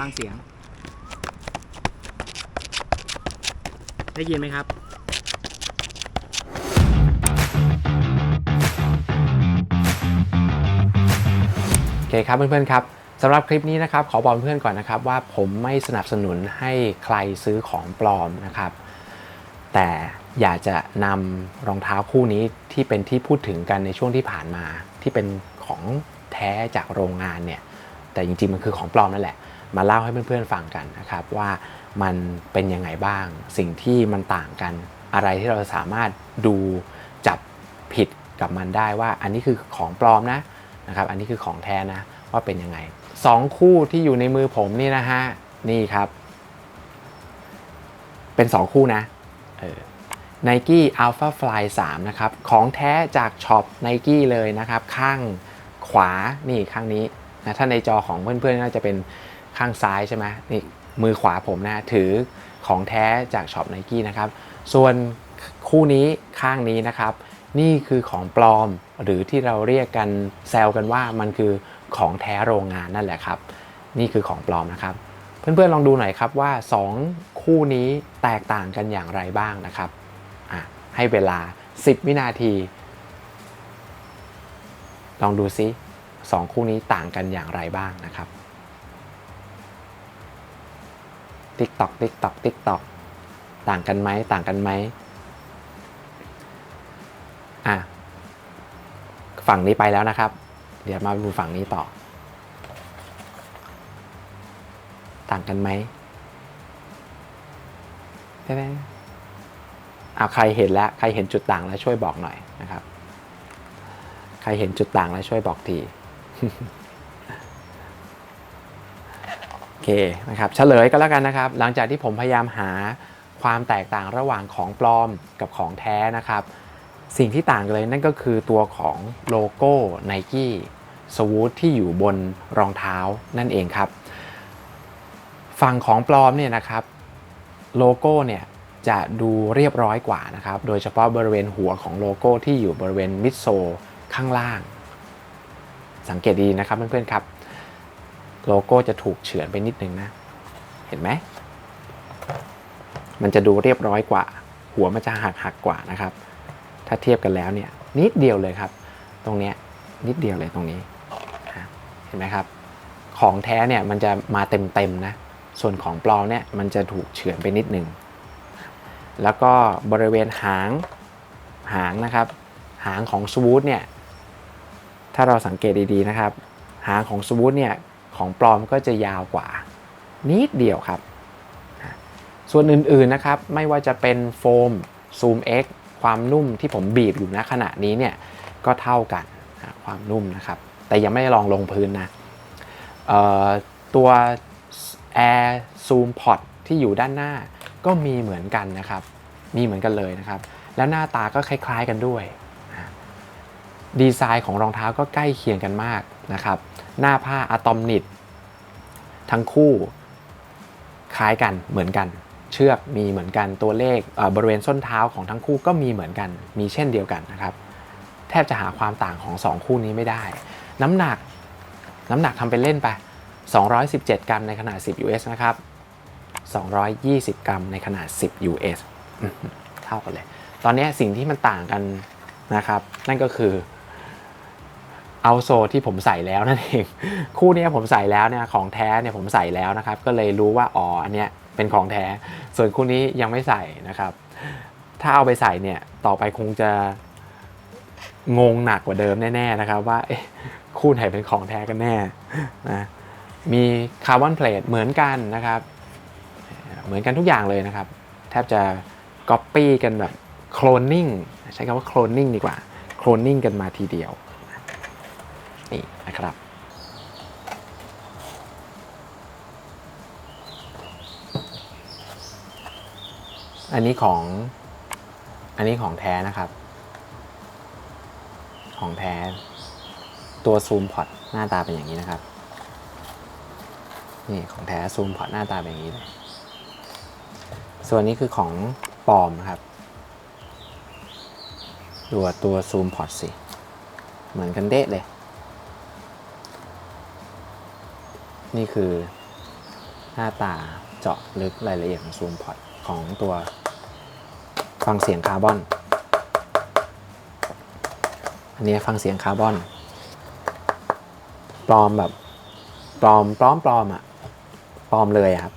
ฟังเสียง ได้ยินไหมครับโอเคครับเพื่อนๆครับสำหรับคลิปนี้นะครับขอบอกเพื่อนก่อนนะครับว่าผมไม่สนับสนุนให้ใครซื้อของปลอมนะครับ แต่อยากจะนำรองเท้าคู่นี้ที่เป็นที่พูดถึงกันในช่วงที่ผ่านมา ที่เป็นของแท้จากโรงงานเนี่ยแต่จริงๆมันคือของปลอมนั่นแหละ มาเล่าให้เพื่อนๆฟังกันนะครับว่ามันเป็นยังไงบ้าง สิ่งที่มันต่างกัน อะไรที่เราสามารถดูจับผิดกับมันได้ว่า อันนี้คือของปลอมนะนะครับ อันนี้คือของแท้นะว่าเป็นยังไงสองคู่ที่อยู่ในมือผมนี่นะฮะนี่ครับ เป็น2คู่นะเออ Nike Alpha Fly 3 นะครับ ของแท้จากช็อป Nike เลยนะครับ ข้างขวานี่ข้างนี้นะถ้าในจอของเพื่อนๆน่าจะเป็น ข้างซ้ายใช่ไหมนี่มือขวาผมนะถือของแท้จากช็อป Nike นะครับ ส่วนคู่นี้ข้างนี้นะครับ นี่คือของปลอมหรือที่เราเรียกกันแซวกันว่ามันคือของแท้โรงงานนั่นแหละครับ นี่คือของปลอมนะครับ เพื่อนๆลองดูหน่อยครับว่า 2 คู่นี้แตกต่างกันอย่างไรบ้างนะครับอะให้เวลา 10 วินาที ลองดูซิสองคู่นี้ต่างกันอย่างไรบ้างนะครับ ติ๊กตอกติ๊กตอกติ๊กตอกต่างกันไหมต่างกันไหมอะฝั่งนี้ไปแล้วนะครับ เดี๋ยวมาดูฝั่งนี้ต่อ ต่างกันไหมใช่ไหมเอาใครเห็นแล้ว ใครเห็นจุดต่างแล้วช่วยบอกหน่อยนะครับ ใครเห็นจุดต่างแล้วช่วยบอกที อเคนะครับเฉลยก็แล้วกันนะครับ หลังจากที่ผมพยายามหาความแตกต่างระหว่างของปลอมกับของแท้นะครับ สิ่งที่ต่างกันเลยนั่นก็คือตัวของโลโก้ Nike s w o o t ที่อยู่บนรองเท้านั่นเองครับ ฝั่งของปลอมเนี่ยนะครับโลโก้เนี่ยจะดูเรียบร้อยกว่านะครับ โดยเฉพาะบริเวณหัวของโลโก้ที่อยู่บริเวณมิดโซลข้างล่าง สังเกตดีนะครับเพื่อนๆครับ โลโก้จะถูกเฉือนไปนิดนึงนะ เห็นไหม มันจะดูเรียบร้อยกว่า หัวมันจะหักหักกว่านะครับ ถ้าเทียบกันแล้วเนี่ยนิดเดียวเลยครับ ตรงเนี้ยนิดเดียวเลยตรงนี้ เห็นไหมครับ ของแท้เนี่ยมันจะมาเต็มๆนะ ส่วนของปลอมเนี่ยมันจะถูกเฉือนไปนิดหนึ่งแล้วก็บริเวณหางหางนะครับ หางของสวูทเนี่ย ถ้าเราสังเกตดีๆนะครับ หางของสวูทเนี่ย ของปลอมก็จะยาวกว่านิดเดียวครับ ส่วนอื่นๆนะครับไม่ว่าจะเป็นโฟมซูม X ความนุ่มที่ผมบีบอยู่ณขณะนี้เนี่ยก็เท่ากันความนุ่มนะครับ แต่ยังไม่ได้ลองลงพื้นนะตัว Air Zoom Pod ที่อยู่ด้านหน้าก็มีเหมือนกันนะครับ มีเหมือนกันเลยนะครับ แล้วหน้าตาก็คล้าย ๆกันด้วย ดีไซน์ของรองเท้าก็ใกล้เคียงกันมากนะครับ หน้าผ้าอะตอมนิดทั้งคู่คล้ายกันเหมือนกัน เชือกมีเหมือนกันตัวเลขบริเวณส้นเท้าของทั้งคู่ก็มีเหมือนกัน มีเช่นเดียวกันนะครับ แทบจะหาความต่างของ 2 คู่นี้ไม่ได้ น้ำหนักน้ำหนักทำเป็นเล่นไป 217 กรัมในขนาด 10 US นะครับ 220 กรัมในขนาด 10 US อื้อหือเท่ากันเลย ตอนนี้สิ่งที่มันต่างกันนะครับ นั่นก็คือ เอาโซที่ผมใส่แล้วนั่นเอง คู่นี้ผมใส่แล้วเนี่ยของแท้เนี่ยผมใส่แล้วนะครับ ก็เลยรู้ว่าอ๋ออันเนี้ยเป็นของแท้ ส่วนคู่นี้ยังไม่ใส่นะครับ ถ้าเอาไปใส่เนี่ยต่อไปคงจะงงหนักกว่าเดิมแน่ๆนะครับ ว่าเอ๊ะคู่ไหนเป็นของแท้กันแน่นะมีคาร์บอนเพลทเหมือนกันนะครับ เหมือนกันทุกอย่างเลยนะครับ แทบจะก๊อปปี้กันแบบโคลนนิ่งใช้คำว่าโคลนนิ่งดีกว่าโคลนนิ่งกันมาทีเดียว นี่นะครับ อันนี้ของอันนี้ของแท้นะครับ ของแท้ ตัวซูมพอตหน้าตาเป็นอย่างนี้นะครับ นี่ของแท้ซูมพอตหน้าตาเป็นอย่างนี้เลยส่วนนี้คือของปลอมนะครับดูตัวซูมพอตสิ เหมือนกันเดะเลย นี่คือหน้าตาเจาะลึกรายละเอียดของซูมพอตของตัวฟังเสียงคาร์บอน อันนี้ฟังเสียงคาร์บอน ปลอมแบบปลอมปลอมปลอมอะปลอมเลยครับ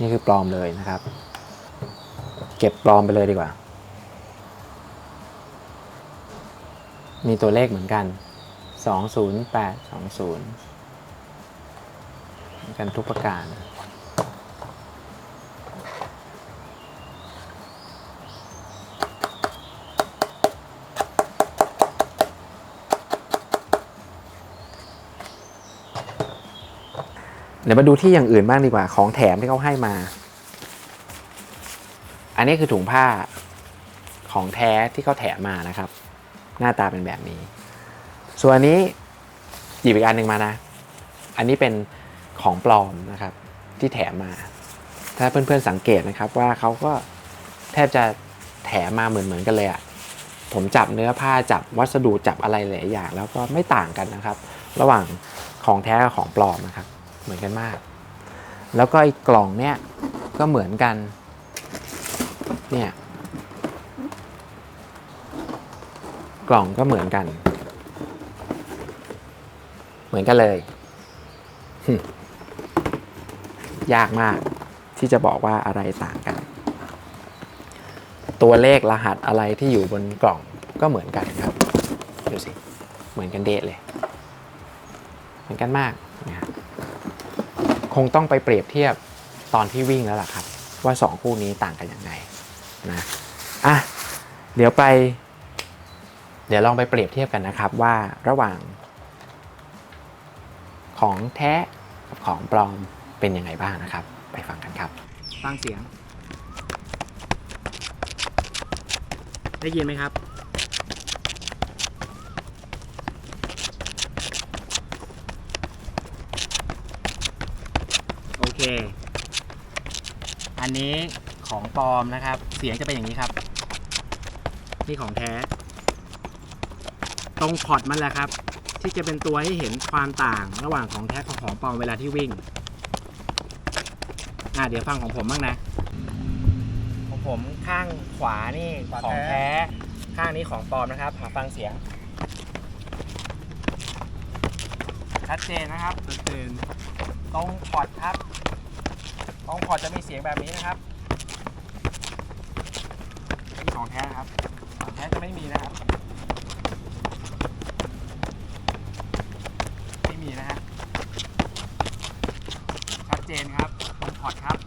นี่คือปลอมเลยนะครับ เก็บปลอมไปเลยดีกว่า มีตัวเลขเหมือนกัน 20820เหมือนกันทุกประการ เดี๋ยวมาดูที่อย่างอื่นบ้างดีกว่า ของแถมที่เขาให้มา อันนี้คือถุงผ้าของแท้ที่เขาแถมมานะครับ หน้าตาเป็นแบบนี้ ส่วนนี้หยิบอีกอันหนึ่งมานะ อันนี้เป็นของปลอมนะครับ ที่แถมมา ถ้าเพื่อนๆสังเกตนะครับว่าเขาก็แทบจะแถมมาเหมือนๆกันเลยอะผมจับเนื้อผ้าจับวัสดุจับอะไรหลายอย่าง แล้วก็ไม่ต่างกันนะครับ ระหว่างของแท้กับของปลอมนะครับ เหมือนกันมาก แล้วก็ไอ้กล่องเนี่ยก็เหมือนกันเนี่ยกล่องก็เหมือนกัน เหมือนกันเลย ยากมากที่จะบอกว่าอะไรต่างกัน ตัวเลขรหัสอะไรที่อยู่บนกล่องก็เหมือนกันครับดูสิเหมือนกันเดะเลย เหมือนกันมากนะคงต้องไปเปรียบเทียบตอนที่วิ่งแล้วล่ะครับ ว่าสองคู่นี้ต่างกันยังไงนะอะเดี๋ยวไป เดี๋ยวลองไปเปรียบเทียบกันนะครับว่าระหว่าง ของแท้กับของปลอมเป็นยังไงบ้างนะครับ ไปฟังกันครับฟังเสียง ได้ยินไหมครับ โอเค อันนี้ของปลอมนะครับ เสียงจะเป็นอย่างนี้ครับ นี่ของแท้ ตรงพอร์ตมันแหละครับ ที่จะเป็นตัวให้เห็นความต่างระหว่างของแท้กับของปลอมเวลาที่วิ่ง อะเดี๋ยวฟังของผมบ้างนะ ของผมข้างขวานี่ขวาของแท้ แท้ ข้างนี้ของปลอมนะครับหาฟังเสียง ชัดเจนนะครับ ชัดเจนตรงพอร์ตครับ ตรงพอร์ตจะมีเสียงแบบนี้นะครับนี่ของแท้นะครับ ของแท้จะไม่มีนะครับ ไม่มีนะฮะ ชัดเจนครับ ตรงพอร์ตครับ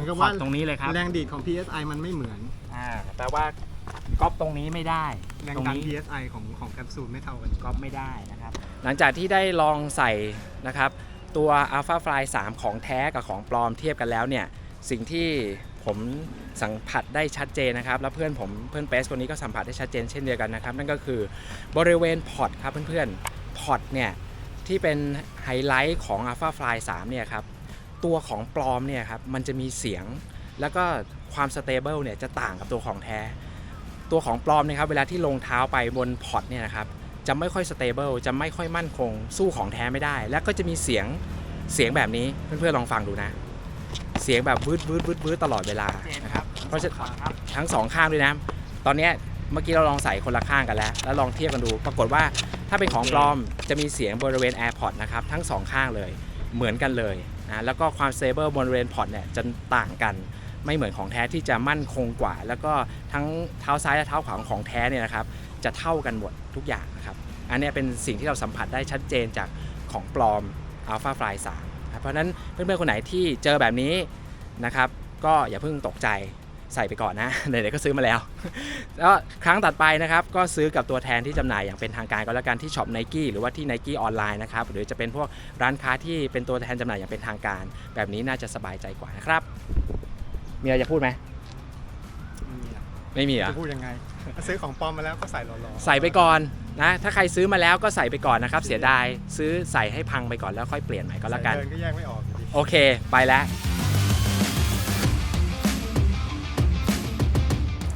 เหมือนกับพอว่าร์ตตรงนี้เลยครับแรงดีดของ PSI มันไม่เหมือนอ่าแปลว่าก๊อปตรงนี้ไม่ได้แรงตรงดัน นี้ PSI ของของแคปซูลไม่เท่ากัน ก๊อปไม่ได้นะครับ หลังจากที่ได้ลองใส่นะครับตัว Alpha Fly 3 ของแท้กับของปลอมเทียบกันแล้วเนี่ยสิ่งที่ผมสัมผัสได้ชัดเจนนะครับ แล้วเพื่อนผมเพื่อนเปสคนนี้ก็สัมผัสได้ชัดเจนเช่นเดียวกันนะครับ นั่นก็คือบริเวณพอร์ตครับเพื่อนๆพอร์ตเนี่ยที่เป็นไฮไลท์ของ Alpha Fly 3 เนี่ยครับ ตัวของปลอมเนี่ยครับมันจะมีเสียงแล้วก็ความสเตเบิลเนี่ยจะต่างกับตัวของแท้ ตัวของปลอมเนะครับเวลาที่ลงเท้าไปบนพอร์ตเนี่ยนะครับจะไม่ค่อยสเตเบิลจะไม่ค่อยมั่นคง สู้ของแท้ไม่ได้ แล้วก็จะมีเสียงเสียงแบบนี้เพื่อนๆลองฟังดูนะ เสียงแบบวืดวืดวืดวืดตลอดเวลานะครับเพราะฉะนั้นทั้งสองข้างด้วยนะตอนนี้เมื่อกี้เราลองใส่คนละข้างกันแล้ว แล้วลองเทียบกันดู ปรากฏว่าถ้าเป็นของปลอมจะมีเสียงบริเวณ AirPod นะครับทั้งสองข้างเลยเหมือนกันเลย นะแล้วก็ความเซเบิลบนเรนพอร์ตเนี่ยจะต่างกัน ไม่เหมือนของแท้ที่จะมั่นคงกว่า แล้วก็ทั้งเท้าซ้ายและเท้าขวาของของแท้เนี่ยนะครับจะเท่ากันหมดทุกอย่างนะครับ อันนี้เป็นสิ่งที่เราสัมผัสได้ชัดเจนจากของปลอม Alpha Fly 3เพราะนั้นเพื่อนๆคนไหนที่เจอแบบนี้นะครับก็อย่าเพิ่งตกใจ ใส่ไปก่อนนะไหนๆก็ซื้อมาแล้วแล้วครั้งตัดไปนะครับก็ซื้อกับตัวแทนที่จำหน่ายอย่างเป็นทางการก็แล้วกันที่ช็อปไนกี้หรือว่าที่ n i กี้ออนไลน์นะครับหรือจะเป็นพวกร้านค้าที่เป็นตัวแทนจำหน่ายอย่างเป็นทางการ แบบนี้น่าจะสบายใจกว่านะครับ มีอะไรจะพูดไหมไม่มีเหรอะจะพูดยังไงถ้าซื้อของปลอมมาแล้วก็ใส่หล่อๆใส่ไปก่อนนะถ้าใครซื้อมาแล้วก็ใส่ไปก่อนนะครับ เสียดายซื้อใส่ให้พังไปก่อนแล้วค่อยเปลี่ยนใหม่ก็แล้วกันใส่เดินก็แยกไม่ออกอยู่ดีโอเค ไปแล้ว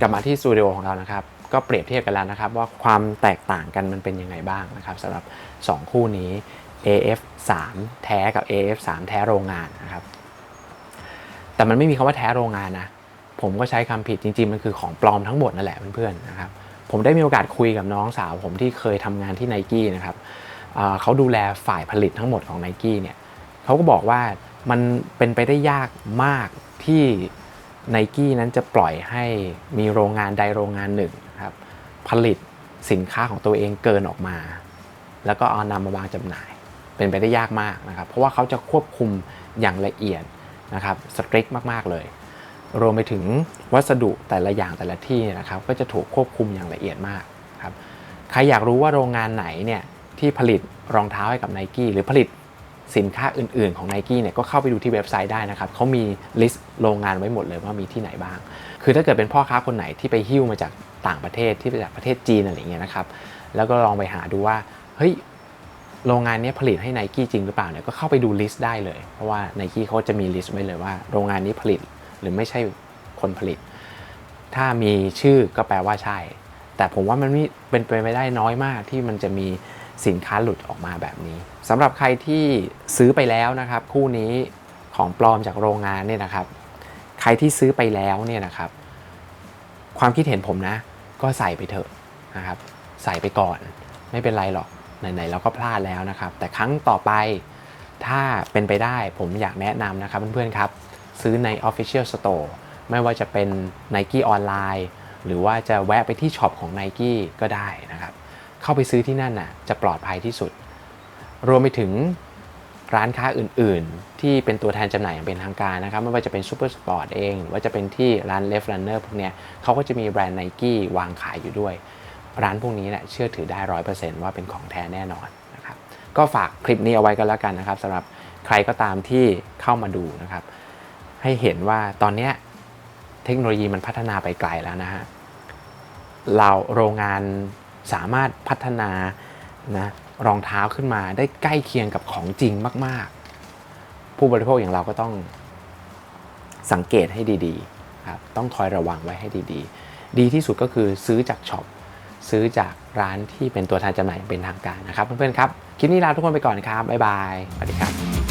ลับมาที่สตูดิโอของเรานะครับก็เปรียบเทียบกันแล้วนะครับว่าความแตกต่างกันมันเป็นยังไงบ้างนะครับสำหรับ 2 คู่นี้ AF 3 แท้กับ AF 3 แท้โรงงานนะครับ แต่มันไม่มีคำว่าแท้โรงงานนะผมก็ใช้คำผิดจริงๆ มันคือของปลอมทั้งหมดนั่นแหละเพื่อนๆนะครับผมได้มีโอกาสคุยกับน้องสาว ผมที่เคยทำงานที่ไนกี้นะครับเขาดูแลฝ่ายผลิตทั้งหมดของไนกี้เนี่ยเขาก็บอกว่ามันเป็นไปได้ยากมากที่ ไนกี้นั้นจะปล่อยให้มีโรงงานใดโรงงานหนึ่งครับผลิตสินค้าของตัวเองเกินออกมา แล้วก็เอานำมาวางจำหน่าย เป็นไปได้ยากมากนะครับ เพราะว่าเขาจะควบคุมอย่างละเอียดนะครับสตริกมากๆเลย รวมไปถึงวัสดุแต่ละอย่างแต่ละที่นะครับ ก็จะถูกควบคุมอย่างละเอียดมากครับ ใครอยากรู้ว่าโรงงานไหนเนี่ยที่ผลิตรองเท้าให้กับ n i กี้หรือผลิต สินค้าอื่นๆของ n i กี้เนี่ยก็เข้าไปดูที่เว็บไซต์ได้นะครับเขามีลิสต์โรงงานไว้หมดเลยว่ามีที่ไหนบ้าง คือถ้าเกิดเป็นพ่อค้าคนไหนที่ไปหิ้วมาจากต่างประเทศที่ไปจากประเทศจีนอะไรอย่างเงี้ยนะครับแล้วก็ลองไปหาดูว่าเฮ้ยโรงงานนี้ผลิตให้ไนกี้จริงหรือเปล่าเนี่ยก็เข้าไปดูลิสต์ได้เลย เพราะว่าไนกี้เขาจะมีลิสต์ไว้เลยว่าโรงงานนี้ผลิตหรือไม่ใช่คนผลิต ถ้ามีชื่อก็แปลว่าใช่ แต่ผมว่ามันมเป็นไปไม่ได้น้อยมากที่มันจะมี สินค้าหลุดออกมาแบบนี้สำหรับใครที่ซื้อไปแล้วนะครับ คู่นี้ของปลอมจากโรงงานเนี่ยนะครับ ใครที่ซื้อไปแล้วเนี่ยนะครับ ความคิดเห็นผมนะ ก็ใส่ไปเถอะนะครับ ใส่ไปก่อนไม่เป็นไรหรอกไหนๆเราก็พลาดแล้วนะครับ แต่ครั้งต่อไปถ้าเป็นไปได้ผมอยากแนะนำนะครับเพื่อนๆครับ ซื้อใน Official Store ไม่ว่าจะเป็น Nike ออนไลน์ หรือว่าจะแวะไปที่ช็อปของ Nike ก็ได้นะครับ เข้าไปซื้อที่นั่นน่ะจะปลอดภัยที่สุด รวมไปถึงร้านค้าอื่น ๆ ที่เป็นตัวแทนจำหน่ายอย่างเป็นทางการนะครับ ไม่ว่าจะเป็น Super Sport เองหรือว่าจะเป็นที่ร้าน Left Runner พวกเนี้ยเขาก็จะมีแบรนด์ Nike วางขายอยู่ด้วย ร้านพวกนี้เนี่ยเชื่อถือได้ร้อยเปอร์เซ็นต์ว่าเป็นของแท้แน่นอนนะครับก็ฝากคลิปนี้เอาไว้กันแล้วกันนะครับสำหรับใครก็ตามที่เข้ามาดูนะครับ ให้เห็นว่าตอนเนี้ยเทคโนโลยีมันพัฒนาไปไกลแล้วนะฮะเราโรงงาน สามารถพัฒนานะรองเท้าขึ้นมาได้ใกล้เคียงกับของจริงมาก ๆ ผู้บริโภคอย่างเราก็ต้องสังเกตให้ดีๆครับต้องคอยระวังไว้ให้ดีๆ ดีที่สุดก็คือซื้อจากช็อปซื้อจากร้านที่เป็นตัวแทนจำหน่ายเป็นทางการนะครับ เพื่อนๆครับ คลิปนี้ลาทุกคนไปก่อนครับ บ๊ายบาย สวัสดีครับ